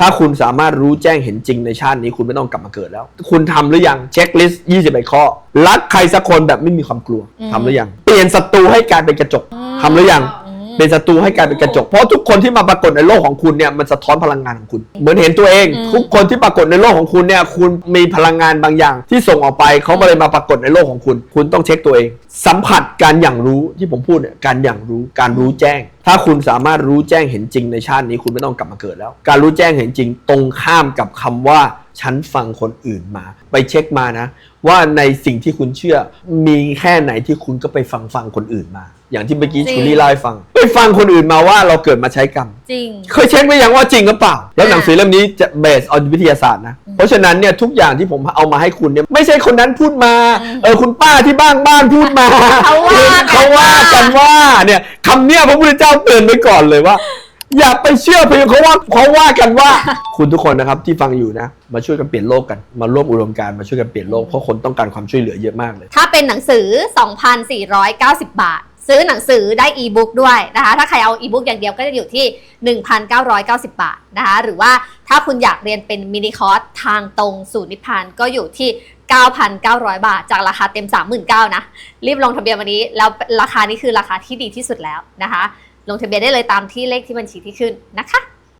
ถ้าคุณสามารถรู้แจ้งเห็นจริงในชาตินี้คุณไม่ต้องกลับมาเกิดแล้ว คุณทำหรือยังเช็คลิสต์21ข้อ รักใครสักคนแบบไม่มีความกลัวอืมทำหรือยัง เปลี่ยนศัตรูให้กลายเป็นกระจกทำหรือยังอืม เป็นศัตรูให้กลายเป็นกระจก เพราะทุกคนที่มาปรากฏในโลกของคุณเนี่ยมันสะท้อนพลังงานของคุณ เหมือนเห็นตัวเอง อืม ทุกคนที่ปรากฏในโลกของคุณเนี่ยคุณมีพลังงานบางอย่าง ที่ส่งออกไปเขาก็เลยมาปรากฏในโลกของคุณ คุณต้องเช็คตัวเอง สัมผัสการอย่างรู้ที่ผมพูดเนี่ยการอย่างรู้การรู้แจ้ง ถ้าคุณสามารถรู้แจ้งเห็นจริงในชาตินี้คุณไม่ต้องกลับมาเกิดแล้ว การรู้แจ้งเห็นจริงตรงข้ามกับคำว่า ฉันฟังคนอื่นมา ไปเช็คมานะ ว่าในสิ่งที่คุณเชื่อ มีแค่ไหนที่คุณก็ไปฟังฟังคนอื่นมา อย่างที่เมื่อกี้จริง ชูรี่เล่าให้ฟัง ไปฟังคนอื่นมาว่าเราเกิดมาใช้กรรม จริง เคยเช็คไหมยังว่าจริงหรือเปล่า แล้วหนังสือเล่มนี้จะเบสเอาวิทยาศาสตร์นะ เพราะฉะนั้นเนี่ยทุกอย่างที่ผมเอามาให้คุณเนี่ยไม่ใช่คนนั้นพูดมาอืมเออคุณป้าที่บ้านบ้านพูดมาเขาว่ากัน เขาว่ากันว่าเนี่ยคำเนี้ยพระพุทธเจ้าเตือนไว้ก่อนเลยว่า อย่าไปเชื่อเพียงเขาว่าเขาว่ากันว่า คุณทุกคนนะครับที่ฟังอยู่นะ มาช่วยกันเปลี่ยนโลกกัน มาร่วมอุดมการณ์มาช่วยกันเปลี่ยนโลกเพราะคนต้องการความช่วยเหลือเยอะมากเลย ถ้าเป็นหนังสือ 2,490 บาท ซื้อหนังสือได้อีบุ๊กด้วยนะคะ ถ้าใครเอาอีบุ๊กอย่างเดียวก็จะอยู่ที่ 1,990 บาทนะคะ หรือว่าถ้าคุณอยากเรียนเป็นมินิคอร์สทางตรงสู่นิพพานก็อยู่ที่ 9,900 บาท จากราคาเต็ม 39,000นะ รีบลงทะเบียนวันนี้ แล้วราคานี้คือราคาที่ดีที่สุดแล้วนะคะ ลงทะเบียนได้เลยตามที่เลขที่บัญชีที่ขึ้นนะคะ